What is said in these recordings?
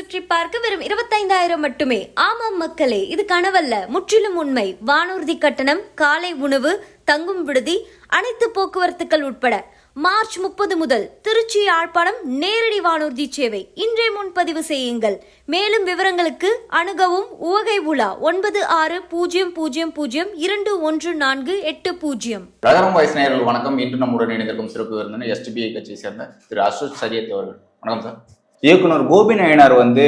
சுற்றி பார்க்க வெறும் இருபத்தைந்தாயிரம் மட்டுமே. ஆமாம் மக்களே இது கனவல்ல. முற்றிலும் உண்மை. வானூர்தி கட்டணம் காலை உணவு தங்கும் விடுதி அனைத்து போக்குவரத்துக்கள் உட்பட. மார்ச் முப்பது முதல் திருச்சி யாழ்ப்பாணம் நேரடி வானூர்தி சேவை. இன்றே முன்பதிவு செய்யுங்கள். மேலும் விவரங்களுக்கு அணுகவும் உவகை உலா ஒன்பது ஆறு பூஜ்ஜியம் பூஜ்ஜியம் பூஜ்ஜியம் இரண்டு ஒன்று நான்கு எட்டு பூஜ்ஜியம். ரகரம் வயசு நேயர்கள் வணக்கம். இன்று நம்முடன் இணைந்திருக்கும் சிறப்பு விருந்தினர் எஸ்டிபிஐ கட்சியை சேர்ந்த திரு அசோக் சரியத் அவர்கள். வணக்கம் சார். இயக்குனர் கோபி நாயனார் வந்து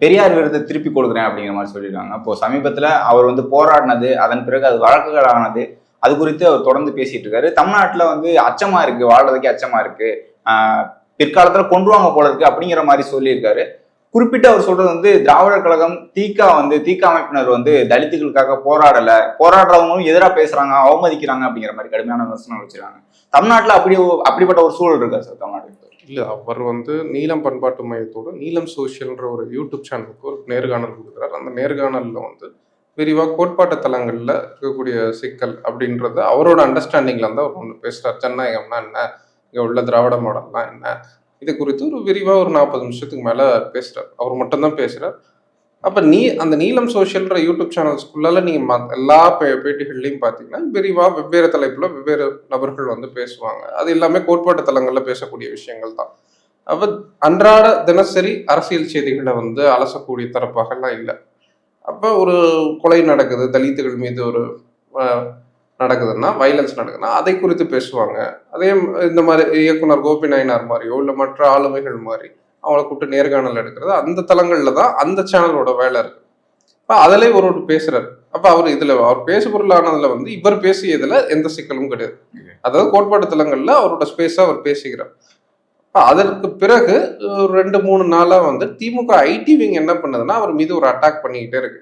பெரியார் விருதை திருப்பி கொடுக்குறேன் அப்படிங்கிற மாதிரி சொல்லியிருக்காங்க. அப்போ சமீபத்தில் அவர் வந்து போராடினது அதன் பிறகு அது வழக்குகள் ஆனது அது குறித்து அவர் தொடர்ந்து பேசிட்டு இருக்காரு. தமிழ்நாட்டில் வந்து அச்சமா இருக்கு வாழ்றதுக்கே அச்சமா இருக்கு. பிற்காலத்தில் பிற்காலத்துல கொண்டுருவாங்க போல இருக்கு அப்படிங்கிற மாதிரி சொல்லியிருக்காரு. குறிப்பிட்டு அவர் சொல்றது வந்து திராவிடர் கழகம் தீக்கா வந்து தீக்கா அமைப்பினர் வந்து தலித்துகளுக்காக போராடல. போராடுறவங்களும் எதிராக பேசுறாங்க அவமதிக்கிறாங்க அப்படிங்கிற மாதிரி கடுமையான விமர்சனம் வச்சிருக்காங்க. தமிழ்நாட்டில் அப்படி அப்படிப்பட்ட ஒரு சூழல் இருக்கா சார் தமிழ்நாடு இல்லை அவர் வந்து நீலம் பண்பாட்டு மையத்தோட நீலம் சோஷியல்ன்ற ஒரு யூடியூப் சேனலுக்கு ஒரு நேர்காணல் கொடுக்குறாரு. அந்த நேர்காணலில் வந்து விரிவாக கோட்பாட்டு தளங்களில் இருக்கக்கூடிய சிக்கல் அப்படின்றத அவரோட அண்டர்ஸ்டாண்டிங்கில் வந்து அவர் ஒன்று பேசுகிறார் ஜனநாயகம்னா என்ன? இங்கே உள்ள திராவிட மாடல்லாம் என்ன? இது குறித்து ஒரு விரிவாக ஒரு நாற்பது நிமிஷத்துக்கு மேலே பேசுகிறார் அவர் மட்டும்தான் பேசுகிறார் அப்போ நீ அந்த நீலம் சோஷியல்ன்ற யூடியூப் சேனல்ஸ்குள்ளால நீங்கள் மத் எல்லா பே பேட்டிகள்லையும் பார்த்தீங்கன்னா விரிவாக வெவ்வேறு தலைப்பில் வெவ்வேறு நபர்கள் வந்து பேசுவாங்க. அது எல்லாமே கோட்பாட்டு தளங்களில் பேசக்கூடிய விஷயங்கள் தான். அப்போ அன்றாட தினசரி அரசியல் செய்திகளை வந்து அலசக்கூடிய தரப்பாகலாம் இல்லை. அப்போ ஒரு கொலை நடக்குது தலித்துகள் மீது ஒரு நடக்குதுன்னா வைலன்ஸ் நடக்குதுன்னா அதை குறித்து பேசுவாங்க. அதே இந்த மாதிரி இயக்குனர் கோபி நாயனார் மாதிரியோ இல்லை மற்ற ஆளுமைகள் மாதிரி அவங்கள கூப்பிட்டு நேர்காணல் எடுக்கிறது அந்த தளங்களில் தான் அந்த சேனலோட வேலை இருக்கு. அப்போ அதிலே ஒரு ஒரு பேசுறாரு. அப்போ அவர் இதில் அவர் பேசு பொருளானதுல வந்து இவர் பேசியதுல எந்த சிக்கலும் கிடையாது. அதாவது கோட்பாட்டு தளங்களில் அவரோட ஸ்பேஸை அவர் பேசுகிறார் அதற்கு பிறகு ஒரு ரெண்டு மூணு நாளா வந்து திமுக ஐடி விங் என்ன பண்ணுதுன்னா அவர் மீது ஒரு அட்டாக் பண்ணிக்கிட்டே இருக்கு.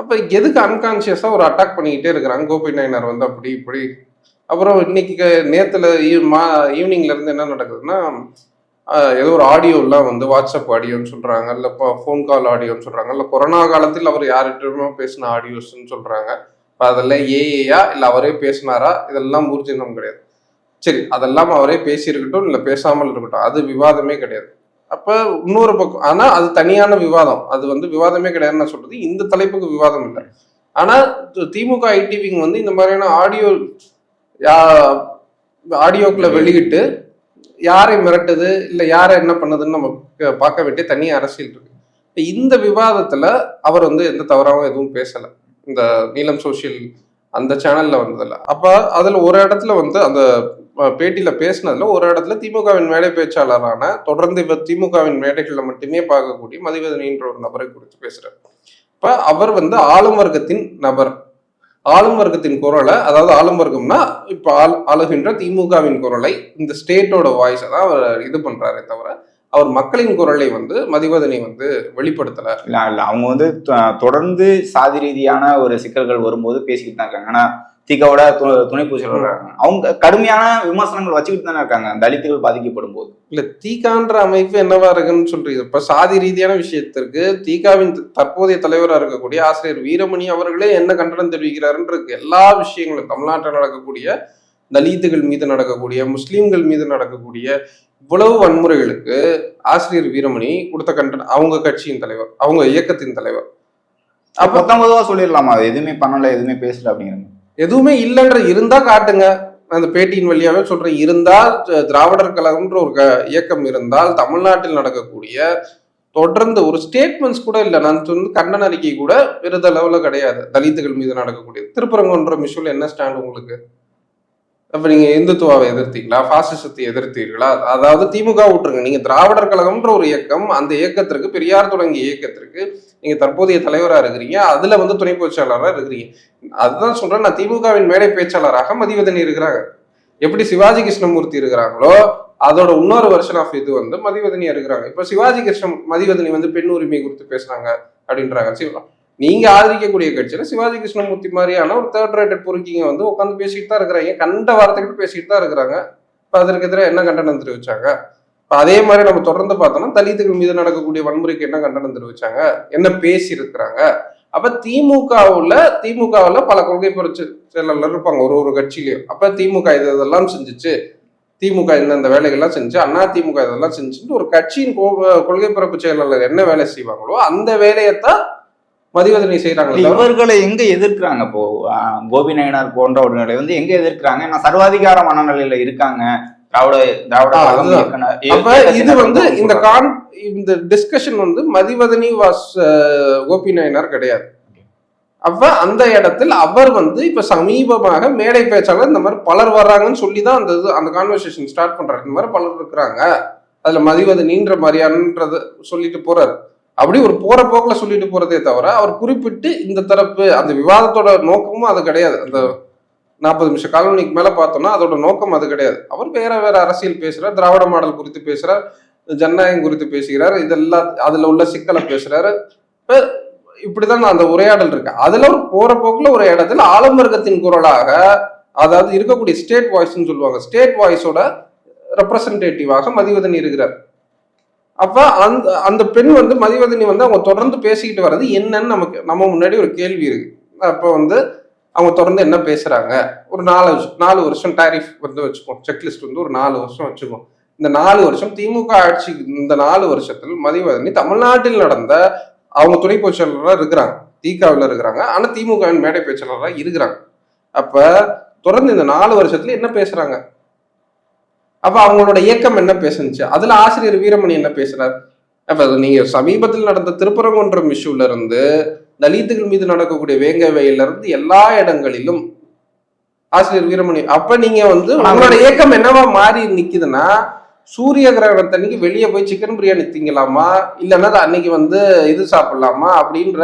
அப்ப எதுக்கு அன்கான்சியஸா ஒரு அட்டாக் பண்ணிக்கிட்டே இருக்கிறாங்க? கோபி நாயனார் வந்து அப்படி இப்படி. அப்புறம் இன்னைக்கு நேத்துல மா ஈவினிங்ல இருந்து என்ன நடக்குதுன்னா ஏதோ ஒரு ஆடியோலாம் வந்து வாட்ஸ்அப் ஆடியோன்னு சொல்றாங்க இல்ல இப்போ ஃபோன் கால் ஆடியோன்னு சொல்றாங்க. இல்ல கொரோனா காலத்தில் அவர் யார்கிட்டயுமே பேசின ஆடியோஸ்ன்னு சொல்றாங்க. இப்போ அதெல்லாம் ஏஏயா இல்ல அவரே பேசினாரா? இதெல்லாம் ஊர்ஜினம் கிடையாது. சரி அதெல்லாம் அவரே பேசியிருக்கட்டும் இல்லை பேசாமல் இருக்கட்டும். அது விவாதமே கிடையாது. அப்ப இன்னொரு பக்கம் ஆனா அது தனியான விவாதம். அது வந்து விவாதமே கிடையாதுன்னு நான் சொல்றது. இந்த தலைப்புக்கு விவாதம் இல்லை. ஆனா திமுக ஐடிவிங் வந்து இந்த மாதிரியான ஆடியோ ஆடியோக்களை வெளியிட்டு யாரை மிரட்டுது? இல்லை யாரை என்ன பண்ணுதுன்னு நம்ம பார்க்க வேண்டிய தனி அரசியல் இருக்கு. இப்போ இந்த விவாதத்தில் அவர் வந்து எந்த தவறாகவும் எதுவும் பேசலை. இந்த நீலம் சோஷியல் அந்த சேனலில் வந்ததில்ல அப்போ அதில் ஒரு இடத்துல வந்து அந்த பேட்டியில் பேசினதில் ஒரு இடத்துல திமுகவின் மேடை பேச்சாளரான தொடர்ந்து இப்போ திமுகவின் மேடைகளில் மட்டுமே பார்க்கக்கூடிய மதிவதனின்ற ஒரு நபரை குறித்து பேசுகிறார் இப்போ அவர் வந்து ஆளும் வர்க்கத்தின் நபர். ஆளும் வர்க்கத்தின் குரலை அதாவது ஆளும் வர்க்கம்னா இப்போ ஆள் ஆளுகின்ற திமுகவின் குரலை இந்த ஸ்டேட்டோட வாய்ஸை தான் அவர் இது பண்றாரே தவிர அவர் மக்களின் குரலை வந்து மதிவதனை வந்து வெளிப்படுத்தல. இல்ல இல்ல அவங்க வந்து தொடர்ந்து சாதி ரீதியான ஒரு சிக்கல்கள் வரும்போது பேசிக்கிட்டு தான் இருக்காங்க. ஆனா திகாவோட து- துணை பூசல் வர்றாங்க. அவங்க கடுமையான விமர்சனங்கள் வச்சுக்கிட்டு தானே இருக்காங்க. தலித்துகள் பாதிக்கப்படும் போது இல்ல தீகான்ற அமைப்பு என்னவா இருக்குன்னு சொல்றீங்க? இப்ப சாதி ரீதியான விஷயத்திற்கு தீகாவின் தற்போதைய தலைவரா இருக்கக்கூடிய ஆசிரியர் வீரமணி அவர்களே என்ன கண்டனம் தெரிவிக்கிறாருன்னு இருக்கு. எல்லா விஷயங்களும் தமிழ்நாட்டில் நடக்கக்கூடிய தலித்துகள் மீது நடக்கக்கூடிய முஸ்லிம்கள் மீது நடக்கக்கூடிய இவ்வளவு வன்முறைகளுக்கு ஆசிரியர் வீரமணி கொடுத்த கண்டனம் அவங்க கட்சியின் தலைவர் அவங்க இயக்கத்தின் தலைவர். அப்ப பத்தொன்பதுவா சொல்லிடலாமா? அது எதுவுமே பண்ணல எதுவுமே பேசல அப்படிங்கிற. எதுவுமே இல்லைன்ற இருந்தா காட்டுங்க. அந்த பேட்டியின் வழியாவே சொல்றேன். இருந்தால் திராவிடர் கழகம்ன்ற ஒரு க- இயக்கம் இருந்தால் தமிழ்நாட்டில் நடக்கக்கூடிய தொடர்ந்து ஒரு ஸ்டேட்மெண்ட்ஸ் கூட இல்லை. நான் சொன்ன கண்டன அறிக்கை கூட பெரிதளவுல கிடையாது. தலித்துகள் மீது நடக்கக்கூடிய திருப்பரங்குன்ற மிஷுவில் என்ன ஸ்டாண்ட் உங்களுக்கு? அப்ப நீங்க இந்துத்துவாவை எதிர்த்தீங்களா? பாசிசத்தை எதிர்த்தீர்களா? அதாவது திமுக விட்டுருங்க. நீங்க திராவிடர் கழகம்ன்ற ஒரு இயக்கம் அந்த இயக்கத்திற்கு பெரியார் தொடங்கிய இயக்கத்திற்கு நீங்க தற்போதைய தலைவரா இருக்கிறீங்க. அதுல வந்து துணை பேச்சாளராக இருக்கிறீங்க. அதுதான் சொல்றேன். நான் திமுகவின் மேடை பேச்சாளராக மதிவதனி இருக்கிறாங்க. எப்படி சிவாஜி கிருஷ்ணமூர்த்தி இருக்கிறாங்களோ அதோட இன்னொரு வருஷன் ஆஃப் இது வந்து மதிவதனியா இருக்கிறாங்க. இப்ப சிவாஜி கிருஷ்ண மதிவதனி வந்து பெண் உரிமை குறித்து பேசுறாங்க அப்படின்றாங்க. சிவா நீங்க ஆதரிக்கக்கூடிய கட்சியில சிவாஜி கிருஷ்ணமூர்த்தி மாதிரியான ஒரு தேர்ட் ரேட்டட் பொறுக்கிங்க வந்து உட்காந்து பேசிட்டு தான் இருக்கிறாங்க. கண்ட வார்த்தைகள் பேசிட்டு தான் இருக்கிறாங்க. இப்ப அதற்கு எதிராக என்ன கண்டனம் தெரிவிச்சாங்க? இப்போ அதே மாதிரி நம்ம தொடர்ந்து பார்த்தோம்னா தலித்துகள் மீது நடக்கக்கூடிய வன்முறைக்கு என்ன கண்டனம் தெரிவிச்சாங்க? என்ன பேசி இருக்கிறாங்க அப்ப திமுகவுல திமுகவுல பல கொள்கை புரட்சி செயலாளர் இருப்பாங்க. ஒரு ஒரு கட்சியிலையும். அப்ப திமுக இது இதெல்லாம் செஞ்சுச்சு. திமுக இந்தந்த வேலைகள்லாம் செஞ்சு அண்ணா திமுக இதெல்லாம் செஞ்சுட்டு ஒரு கட்சியின் கோ- கொள்கை பரப்பு செயலாளர் என்ன வேலை செய்வாங்களோ அந்த வேலையைத்தான் மதிவதனை செய்யறாங்களே தவிர இவர்களை எங்க எதிர்க்கிறாங்க? இப்போ கோபி நாயனார் போன்றவர்களை வந்து எங்க எதிர்க்கிறாங்க? ஏன்னா சர்வாதிகார மனநிலையில இருக்காங்க. திராவிட திராவிட இது வந்து. இந்த கான் இந்த டிஸ்கஷன் வந்து மதிவதனி வாஸ் கோபி நாயனார் கிடையாது. அப்ப அந்த இடத்தில் அவர் வந்து இப்ப சமீபமாக மேடை பேச்சாளர் இந்த மாதிரி பலர் வர்றாங்கன்னு சொல்லி தான் அந்த அந்த கான்வர்சேஷன் ஸ்டார்ட் பண்றாரு. இந்த மாதிரி பலர் இருக்கிறாங்க. அதுல மதிவதனின்ற மாதிரியானன்றத சொல்லிட்டு போறாரு. அப்படி ஒரு போற போக்குல சொல்லிட்டு போறதே தவிர அவர் குறிப்பிட்டு இந்த தரப்பு அந்த விவாதத்தோட நோக்கமும் அது கிடையாது. அந்த நாற்பது நிமிஷம் காலனிக்கு மேல பார்த்தோம்னா அதோட நோக்கம் அது கிடையாது. அவர் வேற வேற அரசியல் பேசுறார் திராவிட மாடல் குறித்து பேசுறார் ஜனநாயகம் குறித்து பேசுகிறார் இதெல்லாம் அதுல உள்ள சிக்கலை பேசுறாரு. இப்ப இப்படிதான் அந்த உரையாடல் இருக்கு. அதுல ஒரு போற போக்குல ஒரு இடத்துல ஆலம்பர்க்கத்தின் குரலாக அதாவது இருக்கக்கூடிய ஸ்டேட் வாய்ஸ்னு சொல்லுவாங்க. ஸ்டேட் வாய்ஸோட ரெப்ரசன்டேட்டிவாக மதிவதன் இருக்கிறார். அப்ப அந்த அந்த பெண் வந்து மதிவதனி வந்து அவங்க தொடர்ந்து பேசிக்கிட்டு வர்றது என்னன்னு நமக்கு நம்ம முன்னாடி ஒரு கேள்வி இருக்கு. அப்போ வந்து அவங்க தொடர்ந்து என்ன பேசுறாங்க? ஒரு நாலு வருஷம் நாலு வருஷம் டாரிஃப் வந்து வச்சுக்கோம் செக்லிஸ்ட் வந்து ஒரு நாலு வருஷம் வச்சுக்கோம் இந்த நாலு வருஷம் திமுக ஆட்சி இந்த நாலு வருஷத்தில் மதிவதனி தமிழ்நாட்டில் நடந்த அவங்க துணை பொதுச்செயலாளராக இருக்கிறாங்க. திகாவில் இருக்கிறாங்க. ஆனால் திமுகவின் மேடை பேச்சாளராக இருக்கிறாங்க. அப்போ தொடர்ந்து இந்த நாலு வருஷத்துல என்ன பேசுறாங்க? அப்ப அவங்களோட இயக்கம் என்ன பேசுனுச்சு? அதுல ஆசிரியர் வீரமணி என்ன பேசுறாரு? அப்ப நீங்க சமீபத்தில் நடந்த திருப்பரங்குன்றம் இஷ்யூல இருந்து தலித்துகள் மீது நடக்கக்கூடிய வேங்கவையில இருந்து எல்லா இடங்களிலும் ஆசிரியர் வீரமணி அப்ப நீங்க வந்து உங்களோட இயக்கம் என்னவா மாறி நிக்குதுன்னா சூரிய கிரகணத்தன்னைக்கு வெளியே போய் சிக்கன் பிரியாணி திங்கலாமா? இல்லைன்னா அன்னைக்கு வந்து இது சாப்பிடலாமா? அப்படின்ற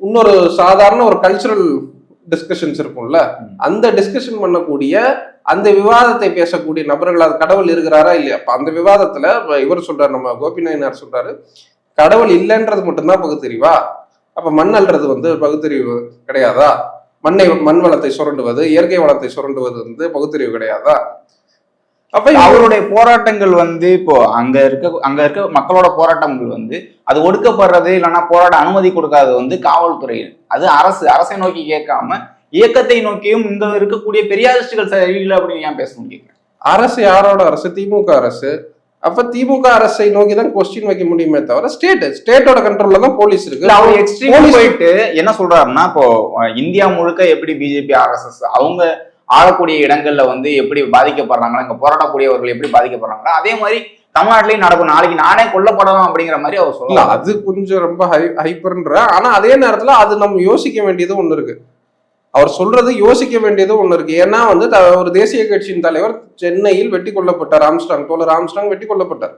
இன்னொரு சாதாரண ஒரு கல்ச்சுரல் டிஸ்கஷன்ஸ் இருக்கும்ல அந்த டிஸ்கஷன் பண்ணக்கூடிய அந்த விவாதத்தை பேசக்கூடிய நபர்கள் அது கடவுள் இருக்கிறாரா இல்லையா? அப்ப அந்த விவாதத்துல இவர் சொல்றாரு நம்ம கோபி நாயனார் சொல்றாரு கடவுள் இல்லைன்றது மட்டும்தான் பகுத்தறிவா? அப்ப மண் அல்றது வந்து பகுத்தறிவு கிடையாதா? மண்ணை மண் வளத்தை சுரண்டுவது இயற்கை வளத்தை சுரண்டுவது வந்து பகுத்தறிவு கிடையாதா? அப்ப அவருடைய போராட்டங்கள் வந்து இப்போ அங்க இருக்க அங்க இருக்க மக்களோட போராட்டங்கள் வந்து அது ஒடுக்கப்படுறது இல்லைன்னா போராட்ட அனுமதி கொடுக்காதது வந்து காவல்துறை. அது அரசு அரசை நோக்கி கேட்காம இயக்கத்தை நோக்கியும் இங்க இருக்கக்கூடிய பெரியாரிஸ்டுகள் சரியில்லை அப்படின்னு ஏன் பேச முடியும் அரசு யாரோட அரசு? திமுக அரசு. அப்ப திமுக அரசை நோக்கி தான் கொஸ்டின் வைக்க முடியுமே தவிர ஸ்டேட் ஸ்டேட்டோட கண்ட்ரோல்ல தான் போலீஸ் இருக்கு. அவர் எக்ஸ்ட்ரீம் போயிட்டு என்ன சொல்றாருன்னா இப்போ இந்தியா முழுக்க எப்படி பிஜேபி ஆர்எஸ்எஸ் அவங்க ஆளக்கூடிய இடங்கள்ல வந்து எப்படி பாதிக்கப்படுறாங்களா இங்க போராடக்கூடியவர்கள் எப்படி பாதிக்கப்படுறாங்களா அதே மாதிரி தமிழ்நாட்டிலையும் நடக்கும். நாளைக்கு நானே கொல்லப்படலாம் அப்படிங்கிற மாதிரி அவர் இல்ல சொல்லலாம் அது கொஞ்சம் ரொம்ப ஹை ஹைப்பர்ன்ற. ஆனா அதே நேரத்துல அது நம்ம யோசிக்க வேண்டியது ஒண்ணு இருக்கு. அவர் சொல்றது யோசிக்க வேண்டியது ஒண்ணு இருக்கு. ஏன்னா வந்து ஒரு தேசிய கட்சியின் தலைவர் சென்னையில் வெட்டி கொல்லப்பட்டார் ஆம்ஸ்டாங் தோழர் ஆம்ஸ்டாங் வெட்டி கொல்லப்பட்டார்.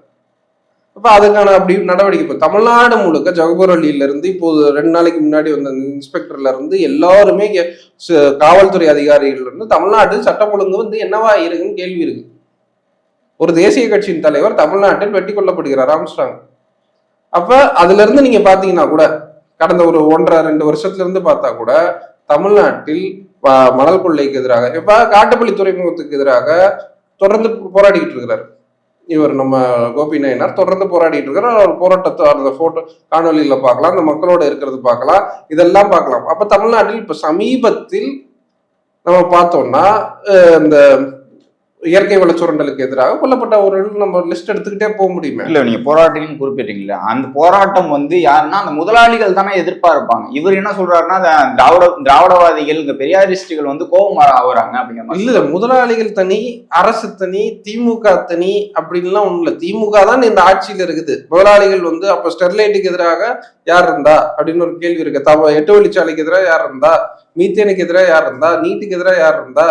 அப்போ அதுக்கான அப்படி நடவடிக்கை இப்போ தமிழ்நாடு முழுக்க ஜகபூரலியில இப்போது ரெண்டு நாளைக்கு முன்னாடி வந்த இன்ஸ்பெக்டர்ல இருந்து எல்லாருமே காவல்துறை அதிகாரிகள் இருந்து தமிழ்நாட்டில் சட்டம் ஒழுங்கு வந்து என்னவா இருக்குன்னு கேள்வி இருக்கு. ஒரு தேசிய கட்சியின் தலைவர் தமிழ்நாட்டில் வெட்டி கொல்லப்படுகிறார் ஆம்ஸ்டாங் அப்ப அதுல இருந்து நீங்க பாத்தீங்கன்னா கூட கடந்த ஒரு ஒன்றரை ரெண்டு வருஷத்துல இருந்து பார்த்தா கூட தமிழ்நாட்டில் மணல் கொள்ளைக்கு எதிராக இப்ப காட்டுப்பள்ளி துறைமுகத்துக்கு எதிராக தொடர்ந்து போராடிக்கிட்டு இருக்கிறார். இவர் நம்ம கோபி நாயனார் தொடர்ந்து போராடிட்டு இருக்கிறார் அவர் போராட்டத்தை அந்த போட்டோ காணொலியில பார்க்கலாம் அந்த மக்களோட இருக்கிறது பார்க்கலாம் இதெல்லாம் பார்க்கலாம். அப்ப தமிழ்நாட்டில் இப்ப சமீபத்தில் நம்ம பார்த்தோம்னா இந்த இயற்கை வளச்சுரண்டலுக்கு எதிராக கொல்லப்பட்டவர்கள் நம்ம லிஸ்ட் எடுத்துக்கிட்டே போக முடியுமே. இல்ல நீங்க போராட்டம்னு குறிப்பிட்டீங்களா அந்த போராட்டம் வந்து யாருன்னா அந்த முதலாளிகள் தானே எதிர்ப்பா இருப்பாங்க இவர் என்ன சொல்றாருன்னா திராவிட திராவிடவாதிகள் இந்த பெரியாரிஸ்டுகள் வந்து கோபம் ஆகுறாங்க அப்படிங்கிற மாதிரி இல்ல முதலாளிகள் தனி அரசு தனி திமுக தனி அப்படின்லாம் ஒண்ணும் இல்ல திமுக தான் இந்த ஆட்சியில இருக்குது. முதலாளிகள் வந்து அப்ப ஸ்டெர்லைட்டுக்கு எதிராக யார் இருந்தா? அப்படின்னு ஒரு கேள்வி இருக்கு. தவ எட்டு வழிச்சாலைக்கு எதிராக யார் இருந்தா? மீத்தேனுக்கு எதிராக யார் இருந்தா? நீட்டுக்கு எதிராக யார் இருந்தா?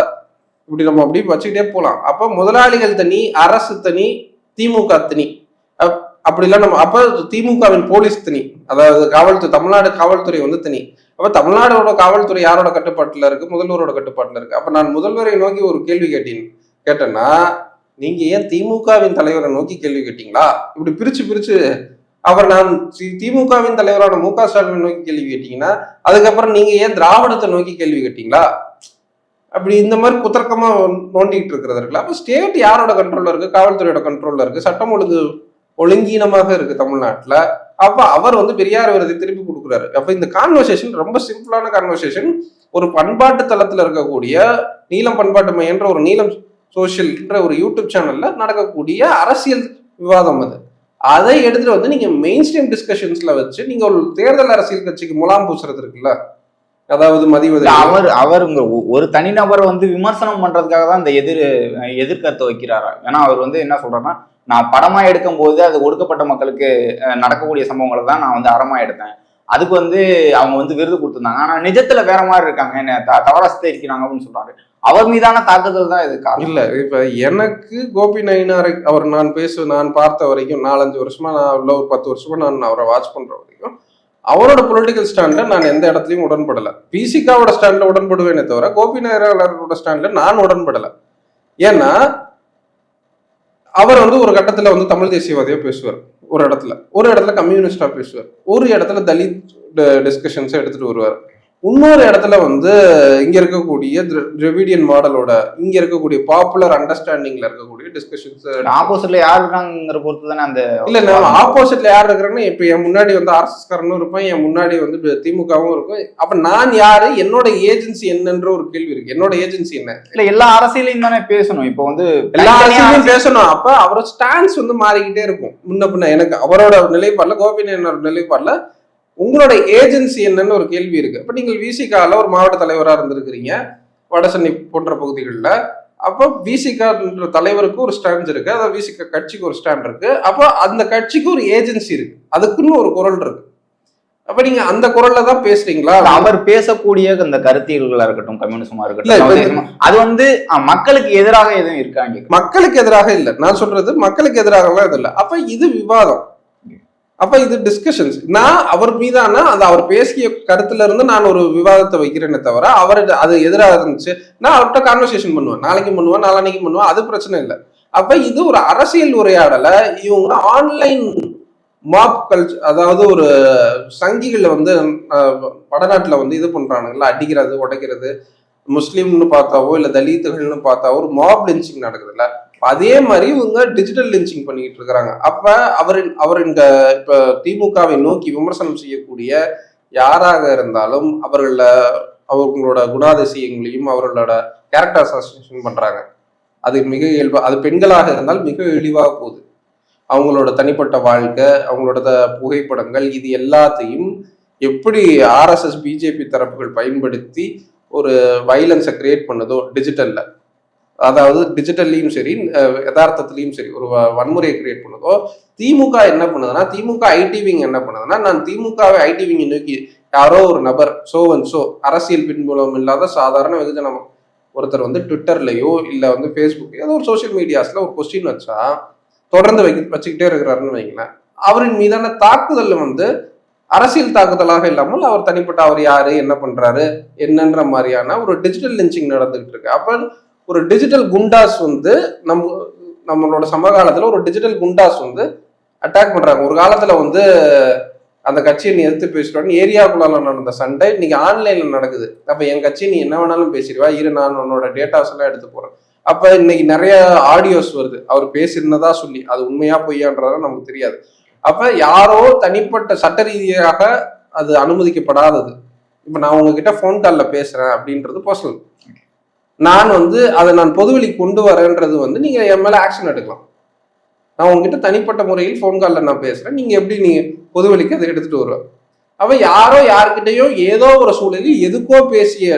இப்படி நம்ம அப்படி வச்சுக்கிட்டே போகலாம் அப்ப முதலாளிகள் தனி அரசு தனி திமுக தனி. அப்- அப்படிலாம் நம்ம அப்ப திமுகவின் போலீஸ் தனி. அதாவது காவல்துறை தமிழ்நாடு காவல்துறை வந்து தனி. அப்ப தமிழ்நாடோட காவல்துறை யாரோட கட்டுப்பாட்டுல இருக்கு? முதல்வரோட கட்டுப்பாட்டுல இருக்கு. அப்ப நான் முதல்வரை நோக்கி ஒரு கேள்வி கேட்டேன். கேட்டேன்னா நீங்க ஏன் திமுகவின் தலைவரை நோக்கி கேள்வி கேட்டீங்களா? இப்படி பிரிச்சு பிரிச்சு அவர் நான் திமுகவின் தலைவரான மு க ஸ்டாலினை நோக்கி கேள்வி கேட்டீங்கன்னா அதுக்கப்புறம் நீங்க ஏன் திராவிடத்தை நோக்கி கேள்வி கேட்டீங்களா? அப்படி இந்த மாதிரி குத்தர்க்கமா நோண்டிக்கிட்டு இருக்கிறது இருக்குல்ல. அப்ப ஸ்டேட் யாரோட கண்ட்ரோல்ல இருக்கு? காவல்துறையோட கண்ட்ரோல்ல இருக்கு. சட்டம் ஒழுங்கு ஒழுங்கீனமாக இருக்கு தமிழ்நாட்டுல. அப்ப அவர் வந்து பெரியார் விருதை திருப்பி கொடுக்குறாரு. அப்ப இந்த கான்வர்சேஷன் ரொம்ப சிம்பிளான கான்வர்சேஷன் ஒரு பண்பாட்டு தளத்துல இருக்கக்கூடிய நீளம் பண்பாட்டு மையன்ற ஒரு நீளம் சோஷியல்ன்ற ஒரு யூடியூப் சேனல்ல நடக்கக்கூடிய அரசியல் விவாதம் அது. அதை எடுத்துட்டு வந்து நீங்க மெயின் ஸ்ட்ரீம் டிஸ்கஷன்ஸ்ல வச்சு நீங்க ஒரு தேர்தல் அரசியல் கட்சிக்கு முலாம் பூசுறது இருக்குல்ல. அதாவது மதிவதலி இல்ல, அவர் அவருங்க ஒ- ஒரு தனிநபரை வந்து விமர்சனம் பண்றதுக்காக தான் இந்த எதிர் எதிர்கருத்தை வைக்கிறாரா? ஏன்னா அவர் வந்து என்ன சொல்றாருன்னா நான் படமா எடுக்கும் போது அது ஒடுக்கப்பட்ட மக்களுக்கு நடக்கக்கூடிய சம்பவங்களை தான் நான் வந்து அறமா எடுத்தேன். அதுக்கு வந்து அவங்க வந்து விருது கொடுத்திருந்தாங்க. ஆனா நிஜத்துல வேற மாதிரி இருக்காங்க. என்ன த- தவறா சித்தரிக்கிறாங்க அப்படின்னு சொல்றாரு. அவர் மீதான தாக்குதல் தான் இது இல்ல இப்ப எனக்கு கோபி நயினாரை அவர் நான் பேச நான் பார்த்த வரைக்கும் நாலஞ்சு வருஷமா நான் உள்ள ஒரு பத்து வருஷமா நான் அவரை வாட்ச் பண்ற வரைக்கும் அவரோட பொலிட்டிக்கல் ஸ்டாண்ட்ல நான் எந்த இடத்துலயும் உடன்படல. பிசிகாவோட ஸ்டாண்ட்ல உடன்படுவேனே தவிர கோபி நாயரோட ஸ்டாண்ட்ல நான் உடன்படல. ஏன்னா அவர் வந்து ஒரு கட்டத்துல வந்து தமிழ் தேசியவாதியா பேசுவார் ஒரு இடத்துல. ஒரு இடத்துல கம்யூனிஸ்டா பேசுவார். ஒரு இடத்துல தலித் டிஸ்கஷன்ஸ் எடுத்துட்டு வருவார். இன்னொரு இடத்துல வந்து இங்க இருக்கக்கூடிய திர- திராவிடியன் மாடலோட இங்க இருக்கக்கூடிய பாப்புலர் அண்டர்ஸ்டாண்டிங்ல இருக்கக்கூடிய டிஸ்கஷன்ஸ் ஆப்போசிட்ல யார் இருக்காங்கிற பொறுத்து தானே அந்த இல்ல நம்ம ஆப்போசிட்ல யார் இருக்கிறேன்னா இப்ப என் முன்னாடி வந்து ஆர்எஸ்எஸ் காரனும் இருப்பேன் என் முன்னாடி வந்து திமுகவும் இருக்கும். அப்ப நான் யாரு? என்னோட ஏஜென்சி என்னன்ற ஒரு கேள்வி இருக்கு. என்னோட ஏஜென்சி என்ன? இல்ல எல்லா அரசியலையும் தானே பேசணும். இப்போ வந்து எல்லா அரசியலையும் பேசணும். அப்ப அவரோட ஸ்டாண்ட்ஸ் வந்து மாறிக்கிட்டே இருக்கும். முன்ன பின்ன எனக்கு அவரோட நிலைப்பாடுல கோபிநாயனோட நிலைப்பாடுல உங்களோட ஏஜென்சி என்னன்னு ஒரு கேள்வி இருக்கு. அப்ப நீங்கள் விசிகால ஒரு மாவட்ட தலைவரா இருந்திருக்கிறீங்க. வடசென்னை போன்ற பகுதிகளில். அப்போ விசிகான்ற தலைவருக்கு ஒரு ஸ்டாண்ட் இருக்கு. அதாவது விசிகா கட்சிக்கு ஒரு ஸ்டாண்ட் இருக்கு. அப்போ அந்த கட்சிக்கு ஒரு ஏஜென்சி இருக்கு. அதுக்குன்னு ஒரு குரல் இருக்கு. அப்ப நீங்க அந்த குரல்ல தான் பேசுறீங்களா? அவர் பேசக்கூடிய அந்த கருத்தியல்களா இருக்கட்டும் கம்யூனிசமா இருக்கட்டும் இப்ப அது வந்து மக்களுக்கு எதிராக எதுவும் இருக்காங்க மக்களுக்கு எதிராக இல்ல. நான் சொல்றது மக்களுக்கு எதிராகலாம் இது இல்ல. அப்ப இது விவாதம். அப்ப இது டிஸ்கஷன்ஸ் நான் அவர் மீதான அந்த அவர் பேசிய கருத்துல இருந்து நான் ஒரு விவாதத்தை வைக்கிறேனே தவிர அவர் அது எதிராக இருந்துச்சு. நான் அவர்கிட்ட கான்வர்சேஷன் பண்ணுவேன். நாளைக்கு பண்ணுவேன் நாளானைக்கு பண்ணுவேன் அது பிரச்சனை இல்லை. அப்ப இது ஒரு அரசியல் உரையாடல இவங்க ஆன்லைன் மாப் கல்ச்சர் அதாவது ஒரு சங்கிகளை வந்து வடநாட்டில் வந்து இது பண்றானுங்கல்ல அடிக்கிறது உடைக்கிறது முஸ்லீம்னு பார்த்தாவோ இல்லை தலித்துகள்னு பார்த்தாவோ ஒரு மாப் லிஞ்சிங் நடக்குதுல்ல. அதே மாதிரி இவங்க டிஜிட்டல் லிஞ்சிங் பண்ணிக்கிட்டு இருக்கிறாங்க. அப்ப அவர் அவர் இந்த இப்ப திமுகவை நோக்கி விமர்சனம் செய்யக்கூடிய யாராக இருந்தாலும் அவர்கள அவங்களோட குணாதிசயங்களையும் அவர்களோட கேரக்டர் அசோசியேஷன் பண்றாங்க. அது மிக இயல்பா அது பெண்களாக இருந்தால் மிக இழிவாக போகுது. அவங்களோட தனிப்பட்ட வாழ்க்கை அவங்களோட புகைப்படங்கள் இது எல்லாத்தையும் எப்படி ஆர்எஸ்எஸ் பிஜேபி தரப்புகள் பயன்படுத்தி ஒரு வைலன்ஸை கிரியேட் பண்ணுதோ டிஜிட்டல்ல அதாவது டிஜிட்டல்லையும் சரி அஹ் யதார்த்தத்திலையும் சரி ஒரு வன்முறையை கிரியேட் பண்ணுதோ திமுக என்ன பண்ணுதுன்னா திமுக ஐடிவிங் என்ன பண்ணுதுன்னா நான் திமுகவை ஐடிவிங் நோக்கி யாரோ ஒரு நபர் சோ அண்ட் சோ அரசியல் பின்புலம் இல்லாத சாதாரண வெகுஜன ஒருத்தர் வந்து ட்விட்டர்லையோ இல்லை வந்து ஃபேஸ்புக் ஏதோ ஒரு சோஷியல் மீடியாஸ்ல ஒரு கொஸ்டின் வச்சா தொடர்ந்து வை வச்சுக்கிட்டே இருக்கிறாருன்னு வைங்களேன். அவரின் மீதான தாக்குதல் வந்து அரசியல் தாக்குதலாக இல்லாமல் அவர் தனிப்பட்ட அவர் யாரு என்ன பண்றாரு என்னன்ற மாதிரியான ஒரு டிஜிட்டல் லிஞ்சிங் நடந்துகிட்டு இருக்கு. அப்போ ஒரு டிஜிட்டல் குண்டாஸ் வந்து நம்ம நம்மளோட சமகாலத்தில் ஒரு டிஜிட்டல் குண்டாஸ் வந்து அட்டாக் பண்ணுறாங்க ஒரு காலத்தில் வந்து அந்த கட்சியை நீ எதிர்த்து பேசுறோன்னு ஏரியாக்குள்ளால நடந்த சண்டை இன்னைக்கு ஆன்லைன்ல நடக்குது. அப்போ என் கட்சி நீ என்ன வேணாலும் பேசிடுவா. இரு நான் உன்னோட டேட்டாஸ் எல்லாம் எடுத்து போறேன். அப்போ இன்னைக்கு நிறைய ஆடியோஸ் வருது. அவர் பேசியிருந்ததா சொல்லி. அது உண்மையா பொய்யான்றதா நமக்கு தெரியாது. அப்போ யாரோ தனிப்பட்ட சட்ட ரீதியாக அது அனுமதிக்கப்படாதது. இப்போ நான் உங்ககிட்ட ஃபோன் காலில் பேசுறேன் அப்படின்றது பர்சனல் நான் வந்து அதை நான் பொதுவெளிக்கு கொண்டு வரேன்றது வந்து நீங்க என் மேல ஆக்ஷன் எடுக்கலாம். நான் உங்ககிட்ட தனிப்பட்ட முறையில் ஃபோன் காலில் நான் பேசுறேன். நீங்க எப்படி நீங்க பொதுவெளிக்கு அதை எடுத்துட்டு வருவ? அவ யாரோ யார்கிட்டயோ ஏதோ ஒரு சூழலில் எதுக்கோ பேசிய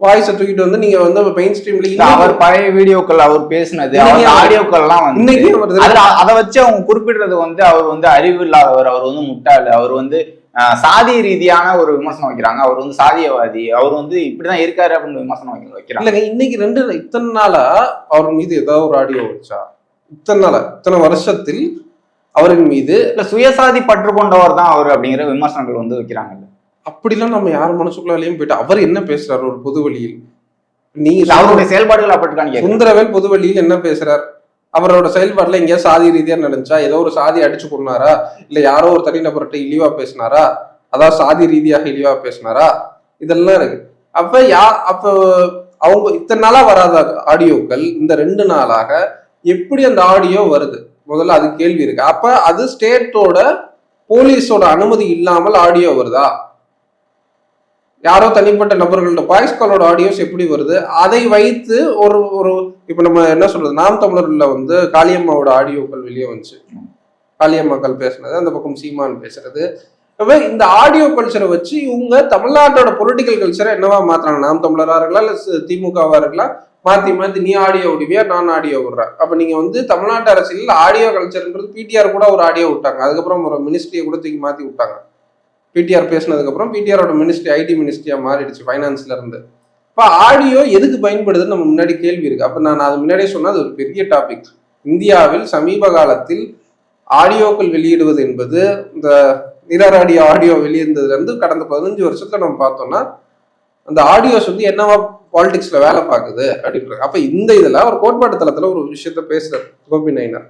வாய்ஸை தூக்கிட்டு வந்து நீங்க வந்து மெயின் ஸ்ட்ரீம்ல அவர் பழைய வீடியோக்கள் அவர் பேசினது அவர் இன்னைக்கு அவர் ஆடியோக்கள் எல்லாம் வந்து அதை வச்சு அவங்க குறிப்பிடுறது வந்து அவர் வந்து அறிவு இல்லாதவர் அவர் வந்து முட்டாள் அவர் வந்து சாதி ரீதியான ஒரு விமர்சனம் வைக்கிறாங்க. அவர் வந்து சாதியவாதி. அவர் வந்து இப்படிதான் இருக்காரு அப்படின்னு விமர்சனம் வைக்க- வைக்கிறாங்க. இல்லைங்க இன்னைக்கு ரெண்டு இத்தனை நாளா அவர் மீது ஏதாவது ஒரு ஆடியோ வச்சா? இத்தனை நாளா இத்தனை வருஷத்தில் அவரின் மீது இல்ல சுயசாதி பற்று கொண்டவர் தான் அவர் அப்படிங்கிற விமர்சனங்கள் வந்து வைக்கிறாங்க அப்படிலாம் நம்ம யார் மனசுக்குள்ளாலையும் போயிட்டு அவர் என்ன பேசுறாரு ஒரு பொது வழியில்? நீங்க அவருடைய செயல்பாடுகள் கேட்கறேன். சுந்தரவேல் பொது வழியில் என்ன பேசுறார்? அவரோட செயல்பாடுல எங்கேயாவது சாதி ரீதியா நடந்துச்சா ஏதோ ஒரு சாதி அடிச்சு கொண்டாரா இல்ல யாரோ ஒரு தனிநபர்கிட்ட இழிவா பேசினாரா? அதாவது சாதி ரீதியாக இழிவா பேசினாரா? இதெல்லாம் இருக்கு. அப்ப யா அப்ப அவங்க இத்தனை நாளா வராத ஆடியோக்கள் இந்த ரெண்டு நாளாக எப்படி அந்த ஆடியோ வருது? முதல்ல அது கேள்வி இருக்கு. அப்ப அது ஸ்டேட்டோட போலீஸோட அனுமதி இல்லாமல் ஆடியோ வருதா? யாரோ தனிப்பட்ட நபர்களோட பாய்ஸ் காலோட ஆடியோஸ் எப்படி வருது? அதை வைத்து ஒரு ஒரு இப்போ நம்ம என்ன சொல்றது? நாம் தமிழர்ல வந்து காளியம்மாவோட ஆடியோக்கள் வெளியே வந்துச்சு. காளியம்மாக்கள் பேசுனது அந்த பக்கம் சீமான் பேசுறது. இந்த ஆடியோ கல்ச்சரை வச்சு இவங்க தமிழ்நாட்டோட பொலிட்டிக்கல் கல்ச்சரை என்னவா மாத்துறாங்க? நாம் தமிழரா இருக்கலாம் இல்ல திமுகவா இருக்கலாம். மாத்தி மாத்தி நீ ஆடியோ விடுவியா நான் ஆடியோ விடுறேன். அப்ப நீங்க வந்து தமிழ்நாட்டு அரசியலில் ஆடியோ கல்ச்சர்ன்றது பிடிஆர் கூட ஒரு ஆடியோ விட்டாங்க. அதுக்கப்புறம் ஒரு மினிஸ்ட்ரியை கூட தூக்கி மாத்தி விட்டாங்க. பிடிஆர் பேசினதுக்கு அப்புறம் பிடிஆரோட மினிஸ்ட்ரி ஐடி மினிஸ்ட்ரியா மாறிடுச்சு ஃபைனான்ஸ்ல இருந்து. இப்போ ஆடியோ எதுக்கு பயன்படுதுன்னு நம்ம முன்னாடி கேள்வி இருக்கு. அப்போ நான் அது முன்னாடியே சொன்னேன் அது ஒரு பெரிய டாபிக் இந்தியாவில் சமீப காலத்தில் ஆடியோக்கள் வெளியிடுவது என்பது இந்த நிராராடிய ஆடியோ வெளியிருந்ததுலேருந்து கடந்த பதினஞ்சு வருஷத்துல நம்ம பார்த்தோம்னா அந்த ஆடியோஸ் வந்து என்னவா பாலிடிக்ஸ்ல வேலை பார்க்குது அப்படின்றாங்க அப்போ இந்த இதில் ஒரு கோட்பாட்டு தளத்தில் ஒரு விஷயத்த பேசுறாரு கோபி நைனர்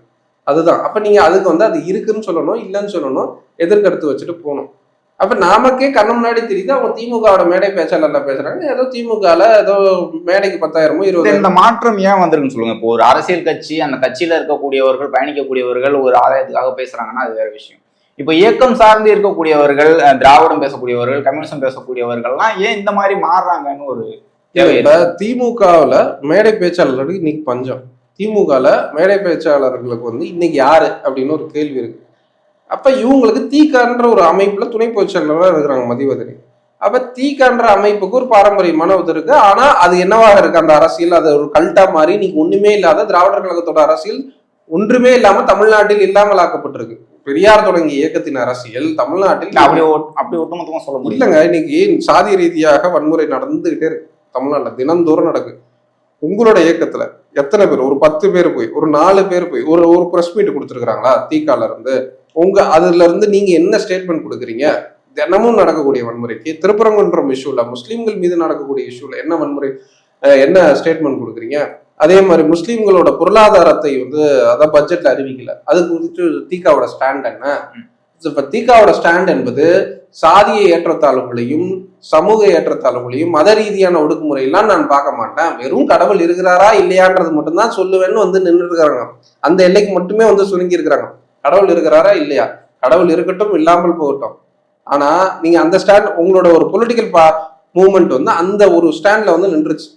அதுதான். அப்போ நீங்கள் அதுக்கு வந்து அது இருக்குன்னு சொல்லணும் இல்லைன்னு சொல்லணும் எதிர்கருத்து வச்சுட்டு போகணும். அப்ப நாமக்கே கண்ணு முன்னாடி தெரியுது அவங்க திமுகவோட மேடை பேச்சாளர்ல பேசுறாங்க. ஏதோ திமுகல ஏதோ மேடைக்கு பத்தாயிரமோ இருபதாயிரம். இந்த மாற்றம் ஏன் வந்திருக்குன்னு சொல்லுங்க. இப்போ ஒரு அரசியல் கட்சி அந்த கட்சியில இருக்கக்கூடியவர்கள் பயணிக்கக்கூடியவர்கள் ஒரு ஆதாயத்துக்காக பேசுறாங்கன்னா அது வேற விஷயம். இப்போ இயக்கம் சார்ந்து இருக்கக்கூடியவர்கள் திராவிடம் பேசக்கூடியவர்கள் கம்யூனிசம் பேசக்கூடியவர்கள்லாம் ஏன் இந்த மாதிரி மாறுறாங்கன்னு ஒரு திமுகவுல மேடை பேச்சாளர்களுக்கு இன்னைக்கு பஞ்சம். திமுகல மேடை பேச்சாளர்களுக்கு வந்து இன்னைக்கு யாரு அப்படின்னு ஒரு கேள்வி இருக்கு. அப்ப இவங்களுக்கு தீக்கான்ற ஒரு அமைப்புல துணை பொதுச்செயலாளராக இருக்கிறாங்க மதிவதனி. அப்ப தீக்கான்ற அமைப்புக்கு ஒரு பாரம்பரியமான இது இருக்கு. ஆனா அது என்னவாக இருக்கு? அந்த அரசியல் அது ஒரு கல்ட்டா மாறி இன்னைக்கு ஒண்ணுமே இல்லாத திராவிடர் கழகத்தோட அரசியல் ஒன்றுமே இல்லாம தமிழ்நாட்டில் இல்லாமல் ஆக்கப்பட்டிருக்கு பெரியார் தொடங்கிய இயக்கத்தின் அரசியல் தமிழ்நாட்டில் அப்படி அப்படி ஒட்டுமொத்தமா சொல்ல முடியல. இல்லைங்க இன்னைக்கு சாதி ரீதியாக வன்முறை நடந்துகிட்டே இருக்கு. தமிழ்நாட்டில் தினந்தோறும் நடக்குது உங்களோட இயக்கத்துல எத்தனை பேர்? ஒரு பத்து பேர் போய் ஒரு நாலு பேர் போய் ஒரு ஒரு ப்ரெஸ் மீட் கொடுத்துருக்காங்களா தீக்கால இருந்து உங்க அதுல இருந்து நீங்க என்ன ஸ்டேட்மெண்ட் கொடுக்குறீங்க? தினமும் நடக்கக்கூடிய வன்முறைக்கு திருப்பரங்குன்றம் இஷ்யூல முஸ்லீம்கள் மீது நடக்கக்கூடிய இஷ்யூல என்ன வன்முறை என்ன ஸ்டேட்மெண்ட் கொடுக்குறீங்க? அதே மாதிரி முஸ்லீம்களோட பொருளாதாரத்தை வந்து அதான் பட்ஜெட்ல அறிவிக்கல. அது குறித்து தீகாவோட ஸ்டாண்ட் என்ன? இப்ப தீகாவோட ஸ்டாண்ட் என்பது சாதிய ஏற்றத்தாழ்வுகளையும் சமூக ஏற்றத்தாழ்வுகளையும் மத ரீதியான ஒடுக்குமுறையெல்லாம் நான் பார்க்க மாட்டேன். வெறும் கடவுள் இருக்கிறாரா இல்லையான்றது மட்டும்தான் சொல்லுவேன்னு வந்து நின்று இருக்காங்க அந்த எல்லைக்கு மட்டுமே வந்து சுருங்கி இருக்கிறாங்க கடவுள் இருக்கிறாரா இல்லையா? கடவுள் இருக்கட்டும் இல்லாமல் போகட்டும். ஆனா நீங்க அந்த ஸ்டாண்ட் உங்களோட ஒரு பொலிட்டிக்கல் பா மூமெண்ட் வந்து அந்த ஒரு ஸ்டாண்ட்ல வந்து நின்றுச்சு.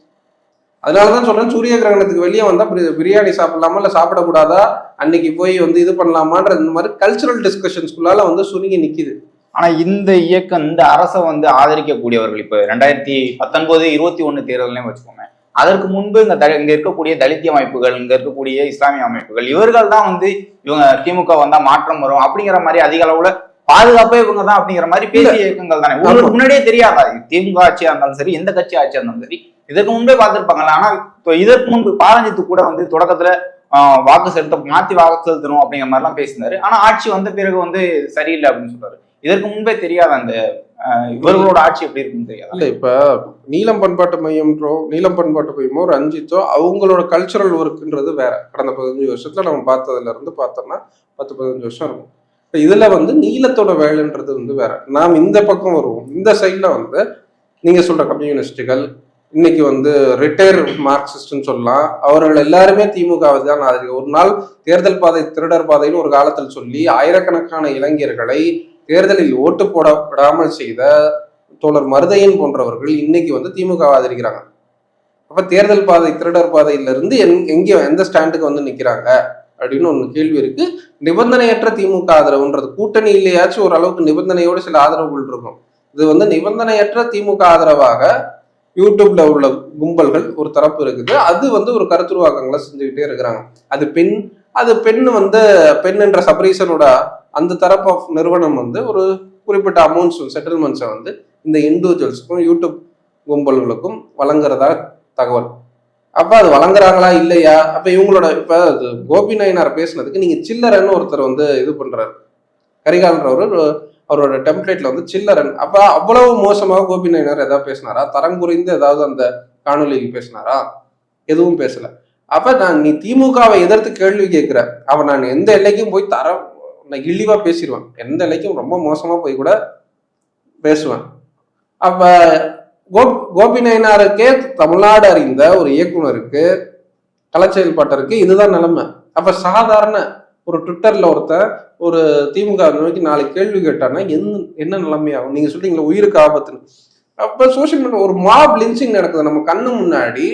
அதனாலதான் சொல்றேன் சூரிய கிரகணத்துக்கு வெளியே வந்தா பிரியாணி சாப்பிடலாமா இல்ல சாப்பிடக்கூடாதா? அன்னைக்கு போய் வந்து இது பண்ணலாமான்ற இந்த மாதிரி கல்ச்சுரல் டிஸ்கஷன்ஸ்குள்ளால வந்து சுருங்கி நிக்குது. ஆனா இந்த இயக்கம் இந்த அரசை வந்து ஆதரிக்கக்கூடியவர்கள் இப்ப ரெண்டாயிரத்தி பத்தொன்பது இருபத்தி ஒண்ணு தேர்தலையும் வச்சுக்கோங்க அதற்கு முன்பு இங்க த- இங்க இருக்கக்கூடிய தலித்திய அமைப்புகள் இங்க இருக்கக்கூடிய இஸ்லாமிய அமைப்புகள் இவர்கள் தான் வந்து இவங்க திமுக வந்தா மாற்றம் வரும் அப்படிங்கிற மாதிரி அதிக அளவுல பாதுகாப்பே இவங்க தான் அப்படிங்கிற மாதிரி பேசிய இயக்கங்கள் தானே. உங்களுக்கு முன்னாடியே தெரியாதா? திமுக ஆட்சியா இருந்தாலும் சரி எந்த கட்சி ஆட்சியா இருந்தாலும் சரி இதற்கு முன்பே பார்த்திருப்பாங்கல்ல. ஆனா இதற்கு முன்பு பாரஞ்சித்து கூட வந்து தொடக்கத்துல ஆஹ், வாக்கு செலுத்த மாத்தி வாக்கு செலுத்தணும் அப்படிங்கிற மாதிரிலாம் பேசினாரு ஆனா ஆட்சி வந்த பிறகு வந்து சரியில்லை அப்படின்னு சொல்றாரு. இதற்கு முன்பே தெரியாத அந்த இவர்களோட ஆட்சி எப்படி இருக்குன்னு தெரியாது. இல்லை இப்ப நீளம் பண்பாட்டு மையம்ன்றோ நீளம் பண்பாட்டு மையமோ ரஞ்சித்தோ அவங்களோட கல்ச்சுரல் ஒர்க்குன்றது வேற. கடந்த பதினஞ்சு வருஷத்துல நம்ம பார்த்ததுல இருந்து பார்த்தோம்னா பத்து பதினஞ்சு வருஷம் இருக்கும். இப்ப இதுல வந்து நீளத்தோட வேலைன்றது வந்து வேற. நாம் இந்த பக்கம் வருவோம். இந்த சைட்ல வந்து நீங்க சொல்ற கம்யூனிஸ்டுகள் இன்னைக்கு வந்து ரிட்டையர் மார்க்சிஸ்ட்னு சொல்லலாம். அவர்கள் எல்லாருமே திமுகவை தான் ஆதரிக்க ஒரு நாள் தேர்தல் பாதை திருடர் பாதைன்னு ஒரு காலத்தில் சொல்லி ஆயிரக்கணக்கான இளைஞர்களை தேர்தலில் ஓட்டு போடப்படாமல் செய்த தோழர் மருதையன் போன்றவர்கள் இன்னைக்கு வந்து திமுக ஆதரிக்கிறாங்க. அப்ப தேர்தல் பாதை திருடர் பாதையில இருந்து எங்- எங்கே எந்த ஸ்டாண்டுக்கு வந்து நிக்கிறாங்க? அப்படின்னு ஒண்ணு கேள்வி இருக்கு. நிபந்தனையற்ற திமுக ஆதரவுன்றது கூட்டணி இல்லையாச்சும் ஓரளவுக்கு நிபந்தனையோடு சில ஆதரவுகள் இருக்கும். இது வந்து நிபந்தனையற்ற திமுக ஆதரவாக யூடியூப்ல உள்ள கும்பல்கள் ஒரு தரப்பு இருக்குது. அது வந்து ஒரு கருத்துருவாக்கங்களை செஞ்சுக்கிட்டே இருக்கிறாங்க. அது பெண் அது பெண் வந்து பெண் என்ற சப்ரீசனோட அந்த தரப்பு ஆஃப் நிறுவனம் வந்து ஒரு குறிப்பிட்ட அமௌண்ட்ஸ் செட்டில்மெண்ட்ஸை வந்து இந்த இண்டிவிஜுவல்ஸுக்கும் யூடியூப் கும்பல்களுக்கும் வழங்குறதா தகவல். அப்போ அது வழங்குறாங்களா இல்லையா? அப்போ இவங்களோட இப்போ அது கோபி நயனார் பேசுனதுக்கு நீங்கள் சில்லறன்னு ஒருத்தர் வந்து இது பண்றாரு. கரிகாலன்றவர் அவரோட டெம்ப்ளேட்ல வந்து சில்லறன். அப்போ அவ்வளவு மோசமாக கோபி நயனார் ஏதாவது பேசினாரா? தரம் குறைந்து ஏதாவது அந்த காணொலியில் பேசினாரா? எதுவும் பேசலை. அப்போ நான் நீ திமுகவை எதிர்த்து கேள்வி கேட்குற. அவன் நான் எந்த எல்லைக்கும் போய் தரம் நான் இழிவாக பேசிடுவேன். எந்த நிலைக்கும் ரொம்ப மோசமாக போய் கூட பேசுவேன். அப்போ கோப் கோபி நயனாருக்கே தமிழ்நாடு அறிந்த ஒரு இயக்குனருக்கு கலச்செயல்பாட்டருக்கு இதுதான் நிலைமை. அப்போ சாதாரண ஒரு ட்விட்டரில் ஒருத்தன் ஒரு திமுக நோக்கி நாளைக்கு கேள்வி கேட்டான்னா என்ன என்ன நிலைமையாகும்? நீங்கள் சொல்றீங்களா உயிருக்கு ஆபத்துன்னு? அப்போ சோஷியல் மீடியா ஒரு மாப் லிஞ்சிங் நடக்குது. நம்ம கண்ணு முன்னாடி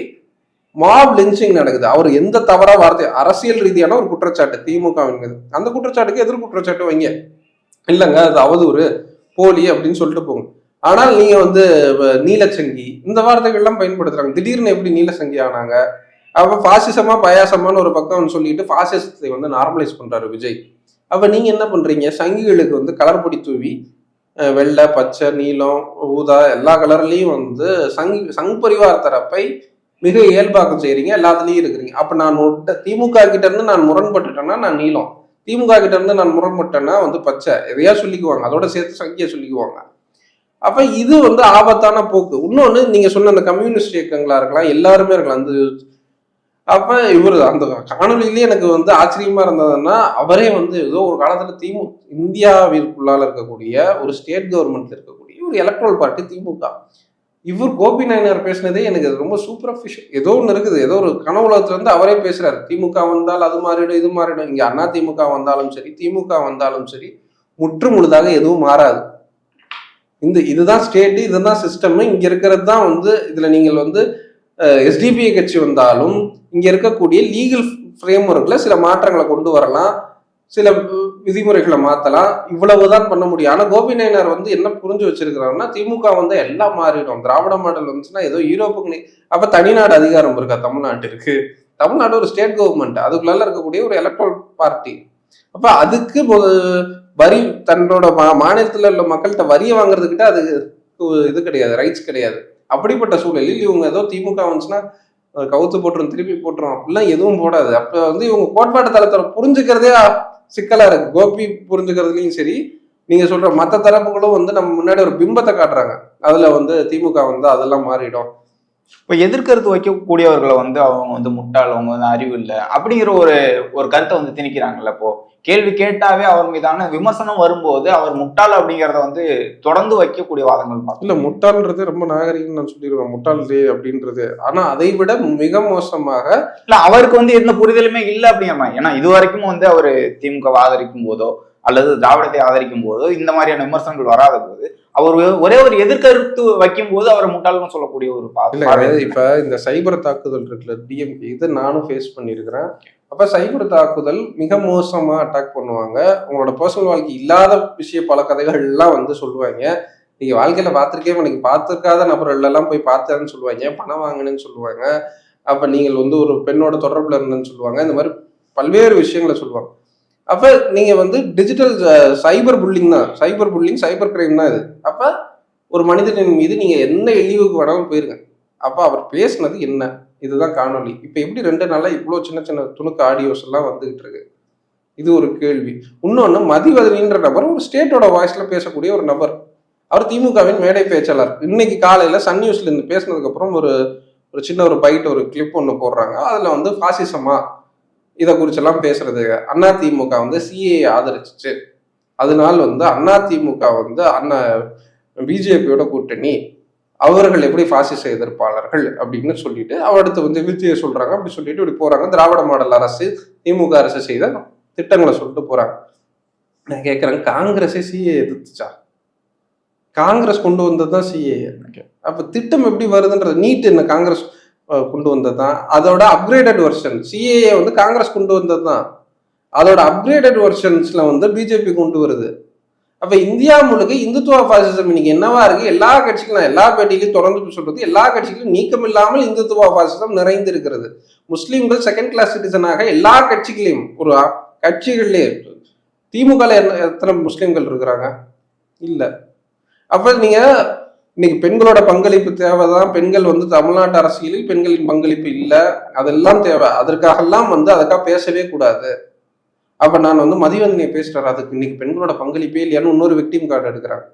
மாப் லிஞ்சிங் நடக்குது. அவர் எந்த தவறா வார்த்தை அரசியல் ரீதியான ஒரு குற்றச்சாட்டு திமுக அந்த குற்றச்சாட்டுக்கு எதிர் குற்றச்சாட்டு வைங்க. இல்லைங்க அது அவதூறு போலி அப்படின்னு சொல்லிட்டு போங்க. ஆனால் நீங்க வந்து வ- நீலச்சங்கி இந்த வார்த்தைகள்லாம் பயன்படுத்துறாங்க. திடீர்னு எப்படி நீலச்சங்கி ஆனாங்க? அப்ப பாசிசமா பயாசமான்னு ஒரு பக்கம் சொல்லிட்டு பாசிசத்தை வந்து நார்மலைஸ் பண்றாரு விஜய். அப்ப நீங்க என்ன பண்றீங்க? சங்கிகளுக்கு வந்து கலர் பொடி தூவி வெள்ளை பச்சை நீலம் ஊதா எல்லா கலர்லயும் வந்து சங் சங் பரிவார் தரப்பை மிக இயல்பாக்கம் செய்கிறீங்க எல்லாத்துலேயும் இருக்கிறீங்க. அப்போ நான் ஒட்ட திமுக கிட்டேருந்து நான் முரண்பட்டுட்டேன்னா நான் நீளம். திமுக கிட்டேருந்து நான் முரண்பட்டேன்னா வந்து பச்சை. எதையா சொல்லிக்குவாங்க. அதோட சேர்த்து சங்கியை சொல்லிக்குவாங்க. அப்போ இது வந்து ஆபத்தான போக்கு. இன்னொன்று நீங்கள் சொன்ன அந்த கம்யூனிஸ்ட் இயக்கங்களாக இருக்கலாம் எல்லாருமே இருக்கலாம். அந்த அப்போ இவர் அந்த காணொலியிலேயே எனக்கு வந்து ஆச்சரியமாக இருந்ததுன்னா அவரே வந்து ஏதோ ஒரு காலத்தில் திமு இந்தியாவிற்குள்ளால இருக்கக்கூடிய ஒரு ஸ்டேட் கவர்மெண்ட்ல இருக்கக்கூடிய ஒரு எலக்ட்ரல் பார்ட்டி திமுக. இவர் கோபி நாயனார் பேசினதே எனக்கு அது ரொம்ப சூப்பர்ஃபிஷியல் ஏதோ ஒன்று இருக்குது. ஏதோ ஒரு கனவுலகத்துல இருந்து அவரே பேசுறாரு. திமுக வந்தால் அது மாறிடும் இது மாறிடும். இங்க அண்ணா திமுக வந்தாலும் சரி திமுக வந்தாலும் சரி முற்று முழுதாக எதுவும் மாறாது. இந்த இதுதான் ஸ்டேட்டு இதுதான் சிஸ்டம் இங்க இருக்கிறது தான் வந்து இதுல நீங்கள் வந்து எஸ்டிபிஐ கட்சி வந்தாலும் இங்க இருக்கக்கூடிய லீகல் ஃப்ரேம் ஒர்க்ல சில மாற்றங்களை கொண்டு வரலாம். சில விதிமுறைகளை மாத்தலாம். இவ்வளவுதான் பண்ண முடியும். ஆனா கோபி நயனார் வந்து என்ன புரிஞ்சு வச்சிருக்கிறாருன்னா திமுக வந்து எல்லாம் மாறிடும். திராவிட மாடல் வந்துச்சுன்னா ஏதோ யூரோப்புக்கு நி- அப்ப தனிநாடு அதிகாரம் இருக்கா தமிழ்நாட்டிற்கு? தமிழ்நாடு ஒரு ஸ்டேட் கவர்மெண்ட் அதுக்குள்ள இருக்கக்கூடிய ஒரு எலக்ட்ரல் பார்ட்டி அப்ப அதுக்கு வரி தன்னோட மா- மாநிலத்துல உள்ள மக்கள்கிட்ட வரியை வாங்குறதுக்கிட்ட அது இது கிடையாது ரைட்ஸ் கிடையாது. அப்படிப்பட்ட சூழலில் இவங்க ஏதோ திமுக வந்துச்சுன்னா கவுத்து போட்டுரும் திருப்பி போட்டுரும் அப்படிலாம் எதுவும் போடாது. அப்ப வந்து இவங்க கோட்பாட்டு தளத்துல புரிஞ்சுக்கிறதே சிக்கலா இருக்கு. கோபி புரிஞ்சுக்கிறதுலயும் சரி நீங்க சொல்ற மத்த தரப்புகளும் வந்து நம்ம முன்னாடி ஒரு பிம்பத்தை காட்டுறாங்க. அதுல வந்து திமுக வந்து அதெல்லாம் மாறிடும். இப்போ எதிர்கருத்து வைக்கக்கூடியவர்களை வந்து அவங்க வந்து முட்டாள் அவங்க வந்து அறிவு இல்லை அப்படிங்கிற ஒரு ஒரு கருத்தை வந்து திணிக்கிறாங்கல்ல இப்போ. கேள்வி கேட்டாவே அவர் மீதான விமர்சனம் வரும்போது அவர் முட்டாள் அப்படிங்கிறத வந்து தொடர்ந்து வைக்கக்கூடிய வாதங்கள் இல்ல முட்டாள்ன்றது ரொம்ப நாகரிகம் நான் சொல்லிடுவேன். முட்டாள் அப்படின்றது. ஆனா அதை விட மிக மோசமாக இல்ல அவருக்கு வந்து எந்த புரிதலுமே இல்லை அப்படிங்கிற மாதிரி. ஏன்னா இது வரைக்கும் வந்து அவர் திமுக ஆதரிக்கும் போதோ அல்லது திராவிடத்தை ஆதரிக்கும் போதோ இந்த மாதிரியான விமர்சனங்கள் வராத போது அவர் ஒரே ஒரு எதிர்கருத்து வைக்கும் போது அவரை முட்டாள்னு சொல்லக்கூடிய ஒரு பார்வை இப்ப இந்த சைபர் தாக்குதல் இருக்குல்ல டிஎம்கே இது நானும் ஃபேஸ் பண்ணியிருக்கிறேன். அப்ப சைபர் தாக்குதல் மிக மோசமா அட்டாக் பண்ணுவாங்க. உங்களோட பர்சனல் வாழ்க்கை இல்லாத விஷய பல கதைகள் எல்லாம் வந்து சொல்லுவாங்க. நீங்க வாழ்க்கையில பார்த்திருக்கே நீங்க பார்த்திருக்காத நபர்கள் எல்லாம் போய் பார்த்தேன்னு சொல்லுவாங்க. பணம் வாங்கினேன்னு சொல்லுவாங்க. அப்ப நீங்கள் வந்து ஒரு பெண்ணோட தொடர்புல இருந்தேன்னு சொல்லுவாங்க. இந்த மாதிரி பல்வேறு விஷயங்களை சொல்லுவாங்க. அப்ப நீங்க வந்து டிஜிட்டல் சைபர் புல்லிங் தான். சைபர் புல்லிங் சைபர் கிரைம் தான் இது. அப்ப ஒரு மனிதனின் மீது நீங்க என்ன இழிவுக்கு வேணாலும் போயிருங்க. அப்ப அவர் பேசினது என்ன? இதுதான் காணொளி. இப்ப எப்படி ரெண்டு நாளா இவ்வளவு சின்ன சின்ன துணுக்கு ஆடியோஸ் எல்லாம் வந்துகிட்டு இருக்கு? இது ஒரு கேள்வி. இன்னொன்னு மதிவதனின்ற நபர் ஒரு ஸ்டேட்டோட வாய்ஸ்ல பேசக்கூடிய ஒரு நபர். அவர் திமுகவின் மேடை பேச்சாளர். இன்னைக்கு காலையில சன் நியூஸ்ல இருந்து பேசினதுக்கு அப்புறம் ஒரு ஒரு சின்ன ஒரு பைட் ஒரு கிளிப் ஒன்று போடுறாங்க. அதுல வந்து பாசிசமா இதை குறிச்செல்லாம் பேசுறது. அண்ணா திமுக வந்து சிஏ ஆதரிச்சிச்சு. அதனால் வந்து அண்ணா திமுக வந்து அண்ணா பிஜேபியோட கூட்டணி அவர்கள் எப்படி பாசிச எதிர்ப்பாளர்கள் அப்படின்னு சொல்லிட்டு அடுத்து வந்து விஜய சொல்றாங்க. அப்படி சொல்லிட்டு இப்படி போறாங்க. திராவிட மாடல் அரசு திமுக அரசு செய்த திட்டங்களை சொல்லிட்டு போறாங்க. நான் கேட்கறேன் காங்கிரஸே சிஏ எதிர்த்துச்சா? காங்கிரஸ் கொண்டு வந்தது தான் சிஏ அப்ப திட்டம் எப்படி வருதுன்றது நீட் என்ன? காங்கிரஸ் கொண்டு வந்தது தான் அதோட அப்கிரேடட் வெர்ஷன் சிஏஏ வந்து காங்கிரஸ் கொண்டு வந்தது தான் அதோட அப்கிரேடட் வெர்ஷன்ஸ்ல வந்து பிஜேபி கொண்டு வருது. அப்ப இந்தியா முழுக்க இந்துத்துவ பாசிசம் இன்னைக்கு என்னவா இருக்கு? எல்லா கட்சிகளும் எல்லா பேட்டியிலையும் தொடர்ந்து சொல்றது எல்லா கட்சிகளும் நீக்கம் இல்லாமல் இந்துத்துவ பாசிசம் நிறைந்து இருக்கிறது முஸ்லீம்கள் செகண்ட் கிளாஸ் சிட்டிசனாக எல்லா கட்சிகளையும் ஒரு அ- திமுக எத்தனை முஸ்லீம்கள் இருக்கிறாங்க? இல்ல. அப்ப நீங்க இன்னைக்கு பெண்களோட பங்களிப்பு தேவைதான். பெண்கள் வந்து தமிழ்நாட்டு அரசியலில் பெண்களின் பங்களிப்பு இல்லை. அதெல்லாம் தேவை. அதற்காகலாம் வந்து அதுக்காக பேசவே கூடாது. அப்ப நான் வந்து மதிவதனை பேசுறாரு. அதுக்கு இன்னைக்கு பெண்களோட பங்களிப்பே இல்லையான்னு இன்னொரு விக்டிம் கார்டு எடுக்கிறாங்க.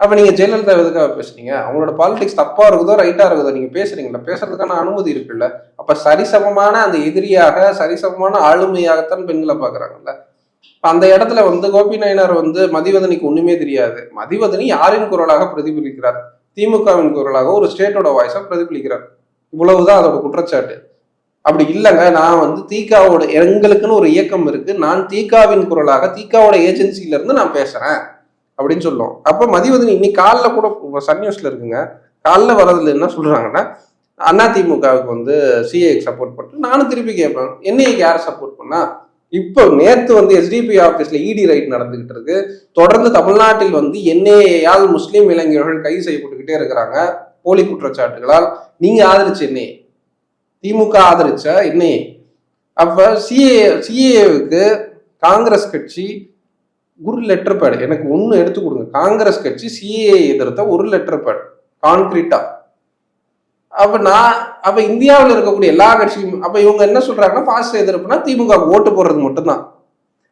அப்ப நீங்க ஜெயலலிதா எதுக்காக பேசுறீங்க அவங்களோட பாலிடிக்ஸ் தப்பா இருக்குதோ ரைட்டா இருக்குதோ நீங்க பேசுறீங்களா பேசுறதுக்கான அனுமதி இருக்குல்ல. அப்ப சரிசமமான அந்த எதிரியாக சரிசமமான ஆளுமையாகத்தான் பெண்களை பாக்குறாங்கல்ல. இப்போ அந்த இடத்துல வந்து கோபி நாயனார் வந்து மதிவதனிக்கு ஒண்ணுமே தெரியாது. மதிவதனி யாரின் குரலாக பிரதிபலிக்கிறார்? திமுகவின் குரலாக ஒரு ஸ்டேட்டோட வாய்ஸாக பிரதிபலிக்கிறார். இவ்வளவுதான் அதோட குற்றச்சாட்டு. அப்படி இல்லைங்க நான் வந்து தீகாவோட எங்களுக்குன்னு ஒரு இயக்கம் இருக்கு. நான் தீகாவின் குரலாக தீகாவோட ஏஜென்சில இருந்து நான் பேசுறேன். அப்படின்னு சொல்லுவோம். அப்ப மதிவதனி இன்னைக்கு காலைல கூட சன் நியூஸ்ல இருக்குங்க. காலைல வர்றதுல என்ன சொல்றாங்கன்னா அதிமுகவுக்கு வந்து சிஏக்கு சப்போர்ட் பண்ணிட்டு நானும் திருப்பி கேட்பேன். என்னைக்கு யாரை சப்போர்ட் பண்ணா? இப்போ நேத்து வந்து எஸ்டிபி ஆபீஸ்ல இடி ரைட் நடந்துகிட்டு இருக்கு. தொடர்ந்து தமிழ்நாட்டில் வந்து என்ஐஏயால் முஸ்லீம் இளைஞர்கள் கைது செய்யப்பட்டுக்கிட்டே இருக்கிறாங்க. போலி குற்றச்சாட்டுகளால். நீங்க ஆதரிச்ச என்னே திமுக ஆதரிச்ச என்ஐ அப்ப சிஏ சிஏவுக்கு காங்கிரஸ் கட்சி ஒரு லெட்டர் பேட் எனக்கு ஒன்று எடுத்து கொடுங்க. காங்கிரஸ் கட்சி சிஏ எதிர்த்த ஒரு லெட்டர் பேட் கான்கிரீட்டா அப்ப நான் அப்ப இந்தியாவில் இருக்கக்கூடிய எல்லா கட்சியும் அப்ப இவங்க என்ன சொல்றாங்கன்னா ஃபாஸ்ட் எதிர்ப்புனா திமுக ஓட்டு போடுறது மட்டும்தான்.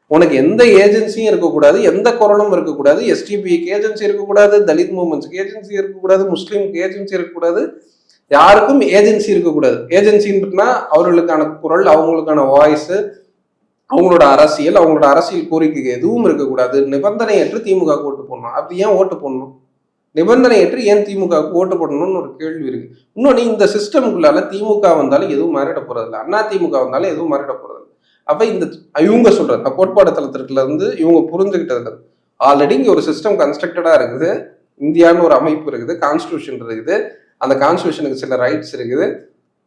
உனக்கு எந்த ஏஜென்சியும் இருக்கக்கூடாது எந்த குரலும் இருக்கக்கூடாது எஸ்டிபிக்கு ஏஜென்சி இருக்கக்கூடாது தலித் மூமெண்ட்ஸ்க்கு ஏஜென்சி இருக்கக்கூடாது முஸ்லீமுக்கு ஏஜென்சி இருக்கக்கூடாது யாருக்கும் ஏஜென்சி இருக்கக்கூடாது. ஏஜென்சின்னா அவர்களுக்கான குரல் அவங்களுக்கான வாய்ஸ் அவங்களோட அரசியல் அவங்களோட அரசியல் கோரிக்கை எதுவும் இருக்கக்கூடாது. நிபந்தனையற்று திமுக ஓட்டு போடணும். அப்படி ஏன் ஓட்டு போடணும்? நிபந்தனையற்று ஏன் திமுகவுக்கு ஓட்டு போடணும்னு ஒரு கேள்வி இருக்கு. நீ இந்த சிஸ்டமுக்குள்ளால திமுக வந்தாலும் எதுவும் மாறிட போறதில்ல. அண்ணா திமுக வந்தாலும் எதுவும் மாறிட போறதில்ல. அப்ப இந்த இவங்க சொல்றது கோட்பாடு தளத்திற்குல இருந்து இவங்க புரிஞ்சுக்கிட்டது ஆல்ரெடி இங்க ஒரு சிஸ்டம் கன்ஸ்ட்ரக்டடா இருக்குது. இந்தியான்னு ஒரு அமைப்பு இருக்குது கான்ஸ்டியூஷன் இருக்குது. அந்த கான்ஸ்டியூஷனுக்கு சில ரைட்ஸ் இருக்குது.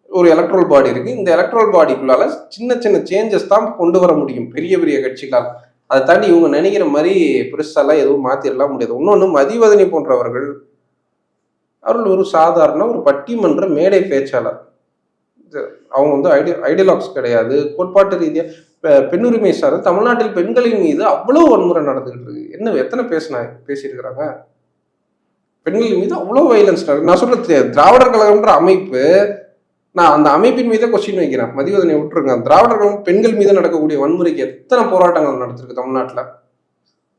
ஒரு எலக்ட்ரல் பாடி இருக்கு. இந்த எலக்ட்ரல் பாடிக்குள்ளால சின்ன சின்ன சேஞ்சஸ் தான் கொண்டு வர முடியும். பெரிய பெரிய கட்சிகளால். அதை தாண்டி இவங்க நினைக்கிற மாதிரி பெருசாலாம் எதுவும் மாத்திரலாம் முடியாது. இன்னொன்று மதிவதனி போன்றவர்கள் அவர்கள் ஒரு சாதாரண ஒரு பட்டிமன்ற மேடை பேச்சாளர். அவங்க வந்து ஐடி ஐடியலாக்ஸ் கிடையாது. கோட்பாட்டு ரீதியாக பெண்ணுரிமை சார் தமிழ்நாட்டில் பெண்களின் மீது அவ்வளோ வன்முறை நடந்துகிட்டு இருக்கு. என்ன எத்தனை பேசினா பேசியிருக்கிறாங்க? பெண்கள் மீது அவ்வளோ வைலன்ஸ் நான் சொல்றது திராவிடர் கழகம்ன்ற அமைப்பு நான் அந்த அமைப்பின் மீதே கொஸ்டின் வைக்கிறேன். மதிவதனை விட்டுருங்க. திராவிடர்களும் பெண்கள் மீது நடக்கக்கூடிய வன்முறைக்கு எத்தனை போராட்டங்கள் நடத்திருக்கு தமிழ்நாட்டில்?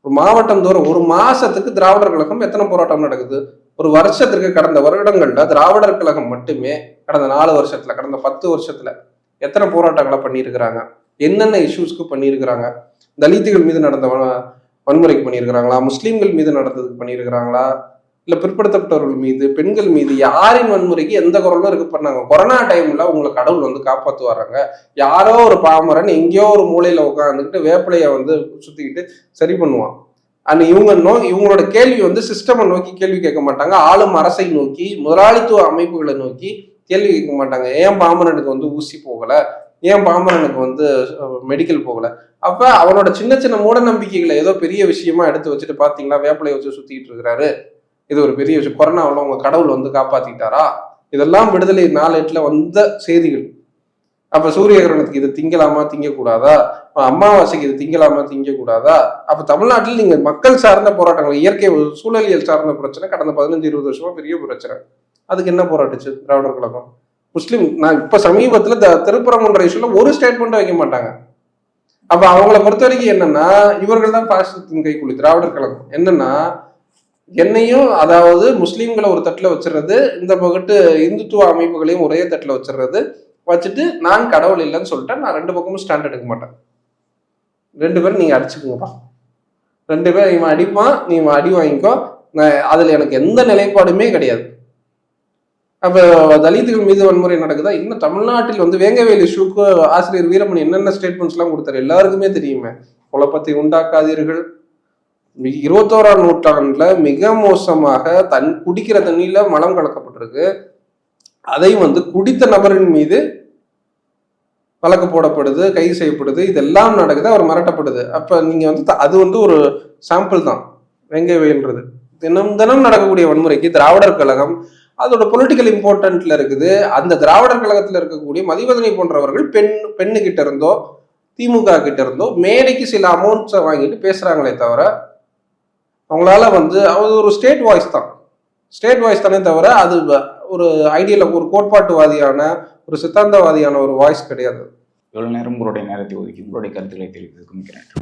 ஒரு மாவட்டம் தோறும் ஒரு மாசத்துக்கு திராவிடர் கழகம் எத்தனை போராட்டம் நடக்குது? ஒரு வருஷத்திற்கு கடந்த வருடங்கள்ல திராவிடர் கழகம் மட்டுமே கடந்த நாலு வருஷத்துல கடந்த பத்து வருஷத்துல எத்தனை போராட்டங்களை பண்ணியிருக்கிறாங்க? என்னென்ன இஷ்யூஸ்க்கு பண்ணியிருக்கிறாங்க? தலித்துகள் மீது நடந்த வன்முறைக்கு பண்ணியிருக்கிறாங்களா? முஸ்லீம்கள் மீது நடந்ததுக்கு பண்ணியிருக்கிறாங்களா? இல்ல பிற்படுத்தப்பட்டவர்கள் மீது பெண்கள் மீது யாரின் வன்முறைக்கு எந்த குரலும் இருக்கு பண்ணாங்க கொரோனா டைம்ல உங்களை கடவுள் வந்து காப்பாத்து வர்றாங்க யாரோ ஒரு பாமரன் எங்கேயோ ஒரு மூலையில உட்காந்துக்கிட்டு வேப்பிலைய வந்து சுத்திக்கிட்டு சரி பண்ணுவான். அண்ட் இவங்க நோ இவங்களோட கேள்வி வந்து சிஸ்டமை நோக்கி கேள்வி கேட்க மாட்டாங்க. ஆளும் அரசை நோக்கி முதலாளித்துவ அமைப்புகளை நோக்கி கேள்வி கேட்க மாட்டாங்க. ஏன் பாமரனுக்கு வந்து ஊசி போகல? ஏன் பாமரனுக்கு வந்து மெடிக்கல் போகல? அப்ப அவனோட சின்ன சின்ன மூட நம்பிக்கைகளை ஏதோ பெரிய விஷயமா எடுத்து வச்சுட்டு பாத்தீங்களா? வேப்பிலையை வச்சு சுத்திட்டு இருக்கிறாரு. இது ஒரு பெரிய விஷயம். கொரோனாவில் உங்க கடவுள் வந்து காப்பாத்திட்டாரா? இதெல்லாம் விடுதலை நாளேட்டில் வந்த செய்திகள். அப்ப சூரிய கிரகணத்துக்கு இது திங்கலாமா திங்கக்கூடாதா? அம்மாவாசைக்கு அமாவாசைக்கு இது திங்கலாமா திங்கக்கூடாதா? அப்ப தமிழ்நாட்டில் நீங்க மக்கள் சார்ந்த போராட்டங்கள் இயற்கை சூழலியல் சார்ந்த பிரச்சனை கடந்த பதினஞ்சு இருபது வருஷமா பெரிய பிரச்சனை. அதுக்கு என்ன போராட்டுச்சு திராவிடர் கழகம்? முஸ்லீம் நான் இப்ப சமீபத்துல த- திருப்பரங்குன்ற இஷ்யூல ஒரு ஸ்டேட்மெண்ட் வைக்க மாட்டாங்க. அப்ப அவங்கள பொறுத்த வரைக்கும் என்னன்னா இவர்கள் தான் பாசிசத்தின் கைக்குள்ளி திராவிடர் கழகம். என்னன்னா என்னையும் அதாவது முஸ்லீம்களை ஒரு தட்டில் வச்சிடுறது இந்த பக்கத்து இந்துத்துவ அமைப்புகளையும் ஒரே தட்டில் வச்சிடுறது வச்சுட்டு நான் கடவுள் இல்லைன்னு சொல்லிட்டேன் நான் ரெண்டு பக்கமும் ஸ்டாண்ட் எடுக்க மாட்டேன். ரெண்டு பேரும் நீங்கள் அடிச்சுக்கோங்கப்பா. ரெண்டு பேரும் இவன் அடிப்பான் நீ இவன் அடி வாங்கிக்கோ. நான் அதில் எனக்கு எந்த நிலைப்பாடுமே கிடையாது. அப்போ தலித்துகள் மீது வன்முறை நடக்குதா? இன்னும் தமிழ்நாட்டில் வந்து வேங்கவேல் இஷ்யூக்கு ஆசிரியர் வீரமணி என்னென்ன ஸ்டேட்மெண்ட்ஸ்லாம் கொடுத்தாரு? எல்லாருக்குமே தெரியுமே. குழப்பத்தை உண்டாக்காதீர்கள். இருபத்தோராம் நூற்றாண்டுல மிக மோசமாக தன் குடிக்கிற தண்ணியில மலம் கலக்கப்பட்டிருக்கு. அதை வந்து குடித்த நபரின் மீது வழக்கு போடப்படுது கைது செய்யப்படுது. இதெல்லாம் நடக்குது அவர் மிரட்டப்படுது. அப்ப நீங்க வந்து த- அது வந்து ஒரு சாம்பிள் தான். வெங்கவேல்ன்றது. தினம் தினம் நடக்கக்கூடிய வன்முறைக்கு திராவிடர் கழகம் அதோட பொலிட்டிக்கல் இம்பார்ட்டன்ட்ல இருக்குது. அந்த திராவிடர் கழகத்துல இருக்கக்கூடிய மதிவதனை போன்றவர்கள் பெண் பெண்ணு கிட்ட இருந்தோ திமுக கிட்ட இருந்தோ மேடைக்கு சில அமௌண்ட்ஸை வாங்கிட்டு பேசுறாங்களே தவிர அவங்களால வந்து அது ஒரு ஸ்டேட் வாய்ஸ் தான். ஸ்டேட் வாய்ஸ் தானே தவிர அது ஒரு ஐடியில் ஒரு கோட்பாட்டுவாதியான ஒரு சித்தாந்தவாதியான ஒரு வாய்ஸ் கிடையாது. இவ்வளோ நேரம் உங்களுடைய நேரத்தை ஒதுக்கி உங்களுடைய கருத்துக்களை தெரிவித்ததுக்கு மிக்க நன்றி.